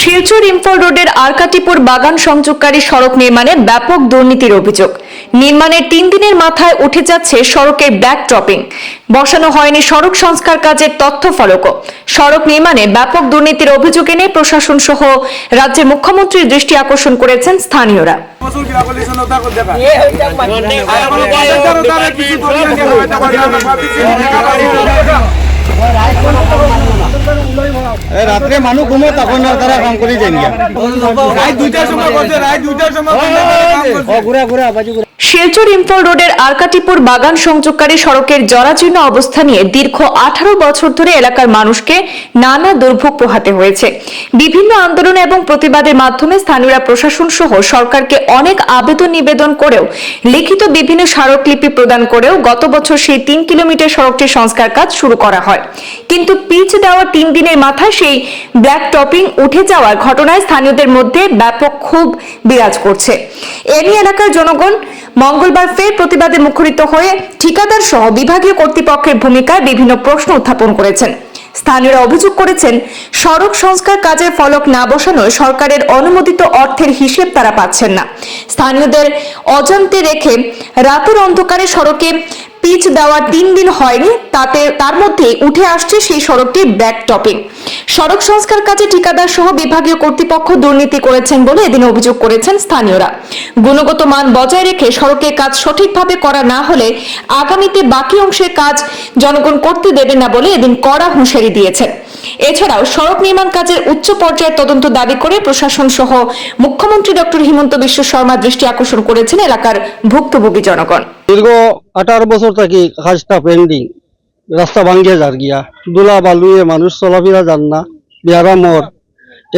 শিলচর ইম্ফল রোডের আরকাটিপুর বাগান সংযোগকারী সড়ক নির্মাণে ব্যাপক দুর্নীতির অভিযোগ। নির্মাণের তিন দিনের মাথায় উঠে যাচ্ছে সড়কের ব্যাক টপিং বসানো হয়নি সড়ক সংস্কার কাজের তথ্য ফলকও। সড়ক নির্মাণে ব্যাপক দুর্নীতির অভিযোগ এনে প্রশাসন সহ রাজ্যের মুখ্যমন্ত্রীর দৃষ্টি আকর্ষণ করেছেন স্থানীয়রা। কিছু রাত্রে মানুষ ঘুমো তখন তারা কাম করে ঘুরা শিলচর ইম্ফল রোডের আরকাটিপুর বাগান সংযোগকারী সড়কের জরাজীর্ণ অবস্থা নিয়ে দীর্ঘ আঠারো বছর ধরে এলাকার মানুষকে নানা দুর্ভোগ পোহাতে হয়েছে। বিভিন্ন আন্দোলন এবং প্রতিবাদের মাধ্যমে স্থানীয়রা প্রশাসন সহ সরকারকে অনেক আবেদন নিবেদন করেও লিখিত বিভিন্ন স্মারকলিপি প্রদান করেও গত বছর সেই তিন কিলোমিটার সড়কটির সংস্কার কাজ শুরু করা হয়। কিন্তু পিচ দেওয়া তিন দিনের মাথায় সেই ব্ল্যাক টপিং উঠে যাওয়ার ঘটনায় স্থানীয়দের মধ্যে ব্যাপক ক্ষোভ বিরাজ করছে। এ নিয়ে এলাকার জনগণ মঙ্গলবার ফের প্রতিবাদে মুখরিত হয়ে ঠিকাদার সহ বিভাগীয় কর্তৃপক্ষের ভূমিকায় বিভিন্ন প্রশ্ন উত্থাপন করেছেন। স্থানীয়রা অভিযোগ করেছেন, সড়ক সংস্কার কাজের ফলক না বসানোয় সরকারের অনুমোদিত অর্থের হিসেব তারা পাচ্ছেন না। স্থানীয়দের অজান্তে রেখে রাতের অন্ধকারে সড়কে পিচ দেওয়ার তিন দিন হয়নি, তাতে তার মধ্যে উঠে আসছে সেই সড়কটি ব্যাক টপিং। সড়ক সংস্কার কাজে ঠিকাদার সহ বিভাগীয় কর্তৃপক্ষ দুর্নীতি করেছেন বলে এদিন অভিযোগ করেছেন স্থানীয়রা। গুণগত মান বজায় রেখে সড়কের কাজ সঠিকভাবে করা না হলে আগামীতে বাকি অংশের কাজ জনগণ করতে দেবে না বলে এদিন কড়া হুঁশিয়ারি দিয়েছেন। এছাড়াও সড়ক নির্মাণ কাজের উচ্চ পর্যায়ের তদন্ত দাবি করে প্রশাসন সহ মুখ্যমন্ত্রী ডক্টর হিমন্ত বিশ্ব শর্মা দৃষ্টি আকর্ষণ করেছেন এলাকার ভুক্তভোগী জনগণ। দীর্ঘ আঠারো বছর থাকি কাজটা পেন্ডিং রাস্তা ভাঙ্গিয়ে যার গিয়া। দুলা বালুয়ে মানুষ চলাফেরা যান না। বিহারা মোর।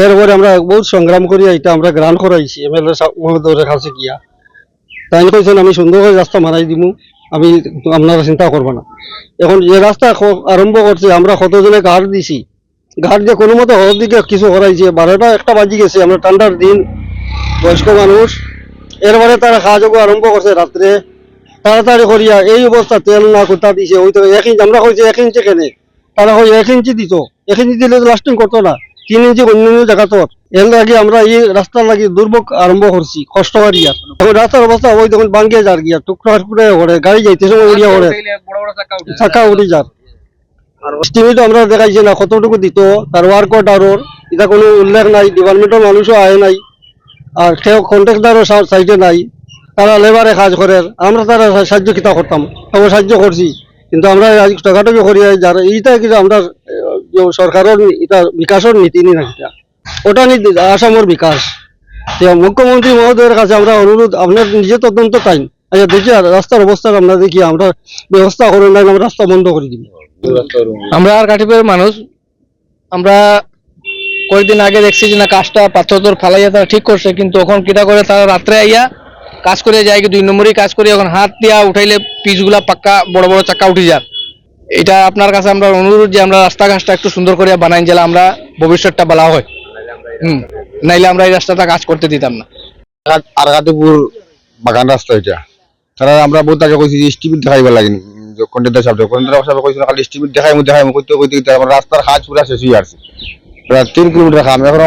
এরপরে আমরা বহুত সংগ্রাম করি এটা আমরা গ্রান করাইছি। এম এল এ মহোদয়ের কাছে গিয়া। তাই কইছেন, আমি সুন্দর করে রাস্তা মারাই দিমু। আমি আপনারা চিন্তা করব না। এখন যে রাস্তা আরম্ভ করছে। আমরা কতজনে গাড় দিছি? গাড় দিয়ে কোনো মতো হর দিকে কিছু করাইছে বারোটা একটা বাজি গেছে, আমরা ঠান্ডার দিন বয়স্ক মানুষ। এরপরে তারা কাজ আরম্ভ করছে রাত্রে। তাড়াতাড়ি করিয়া এই অবস্থা তেল না কোথা দিছে, ওই তো এক ইঞ্চি, আমরা কইছি এক ইঞ্চি কেনে? তারা কই এক ইঞ্চি দিত। এক ইঞ্চি দিলে লাস্টিং করতো না। তিন ইঞ্চি অন্য অন্য জায়গা তোর এর লাগে আমরা এই রাস্তার লাগি দুর্ভোগ আরম্ভ করছি, কষ্ট করিয়া। এখন রাস্তার অবস্থা ওই তখন বাঙ্গিয়ে যার গিয়া টুকরা টুকরা করে গাড়ি যাইতে সময় উড়িয়া করে চাকা উঠি যার স্টিমিটো আমরা দেখাইছি না, কতটুকু দিত, তার এটা কোনো উল্লেখ নাই ডিপার্টমেন্টের মানুষও আয় নাই, আর কন্ট্রাক্টারও সাইডে নাই, তারা লেবারে কাজ করে, আমরা তারা সাহায্য কিতা করতাম সাহায্য করছি, কিন্তু আমরা টাকাটুকু করি যার এইটা কিন্তু আমরা সরকারের এটা বিকাশের নীতি নি ওটা নীতি আসামের বিকাশ। মুখ্যমন্ত্রী মহোদয়ের কাছে আমরা অনুরোধ, আপনার নিজে তদন্ত টাইম। আচ্ছা দেখি রাস্তার অবস্থা আমরা দেখি, আমরা ব্যবস্থা করে আমরা রাস্তা বন্ধ করে দিই আমরা আর মানুষ। আমরা কয়েকদিন আগে দেখছি যে না কাজটা পাথর তোর ফালাইয়া তারা ঠিক করছে, কিন্তু কিটা করে তারা রাত্রে আইয়া কাজ করে যায় কি দুই নম্বরই কাজ করে এখন হাত দিয়া উঠাইলে পিচগুলা পাক্কা বড় বড় চাক্কা উঠে যান এটা আপনার কাছে আমরা অনুরোধ যে আমরা রাস্তাঘাটটা একটু সুন্দর করে বানাই গেলে আমরা ভবিষ্যৎটা বলা হয়। হুম, নাইলে আমরা এই রাস্তাটা কাজ করতে দিতাম না। আরগাতিপুর বাগান রাস্তা এটা। তারা আমরা বহুত আগে কইছি স্টিমিট দেখাইবা লাগে কন্ট্রাক্টর সাহেব কন্ট্রাক্টর সাহেব কইছিল খালি স্টিমিট দেখাই দেখাই কইতে কইতে আমার রাস্তার পুরা শেষ হয়ে আসছে প্রায় তিন কিলোমিটার খাম এখন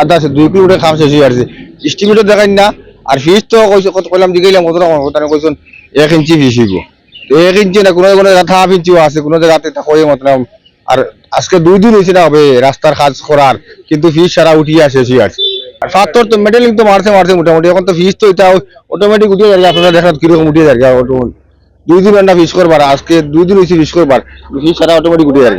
আধা আছে, দুই কিলোমিটার খাম শেষ হয়ে আসছে স্টিমিটও না, আর ফিস তো কইছে, কত কইলাম কত রকম কইছেন, এক ইঞ্চি ফিস হইব। এক ইঞ্চি না, কোনো কোনো জায়গা হাফ ইঞ্চিও আছে, কোনো আর আজকে দুই দিন হয়েছে না হবে রাস্তার কাজ করার, কিন্তু ফিস সারা উঠিয়ে আসে শেষ আসছে আর পাথর তো মেডেলিং তো মারছে মারছে মোটামুটি, এখন তো ফিস তো এটা অটোমেটিক উঠিয়ে যাবে আপনারা দেখেন কীরকম উঠিয়ে যাবে অটোমেটিক দুই দিন একটা ফিস করবার, আজকে দুই দিন হয়েছে ফিস করবার। ফিস সারা অটোমেটিক উঠে যাবে